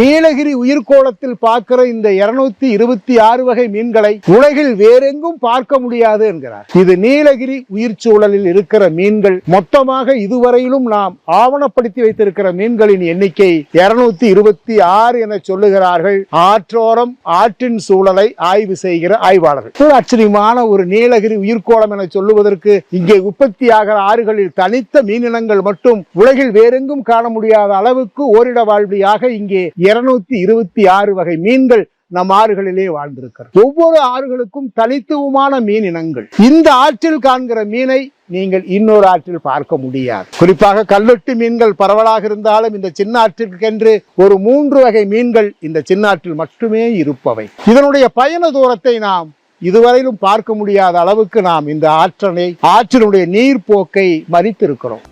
நீலகிரி உயிர்கோளத்தில் பார்க்கிற இந்த இருநூத்தி இருபத்தி ஆறு வகை மீன்களை உலகில் வேறெங்கும் பார்க்க முடியாது என்கிறார். இது நீலகிரி உயிர் சூழலில் இருக்கிற மீன்கள். மொத்தமாக இதுவரையிலும் நாம் ஆவணப்படுத்தி வைத்திருக்கிற மீன்களின் எண்ணிக்கை இருநூத்தி இருபத்தி ஆறு என சொல்லுகிறார்கள். ஆற்றோரம் ஆற்றின் சூழலை ஆய்வு செய்கிற ஆய்வாளர்கள். ஒரு ஆச்சரியமான ஒரு நீலகிரி உயிர்கோளம் என சொல்லுவதற்கு இங்கே உற்பத்தியாகிற ஆறுகளில் தனித்த மீனினங்கள் மட்டும் உலகில் வேறெங்கும் காண முடியாத அளவுக்கு ஓரிட வாழ்வியாக இங்கே இருநூத்தி இருபத்தி ஆறு வகை மீன்கள் நம் ஆறுகளிலே வாழ்ந்திருக்கிறது. ஒவ்வொரு ஆறுகளுக்கும் தனித்துவமான மீன் இனங்கள். இந்த ஆற்றில் காண்கிற மீனை நீங்கள் இன்னொரு ஆற்றில் பார்க்க முடியாது. குறிப்பாக கல்லொட்டு மீன்கள் பரவலாக இருந்தாலும் இந்த சின்ன ஆற்றிற்கென்று ஒரு மூன்று வகை மீன்கள் இந்த சின்ன ஆற்றில் மட்டுமே இருப்பவை. இதனுடைய பயண தூரத்தை நாம் இதுவரையிலும் பார்க்க முடியாத அளவுக்கு நாம் இந்த ஆற்றனை ஆற்றினுடைய நீர் போக்கை மறித்திருக்கிறோம்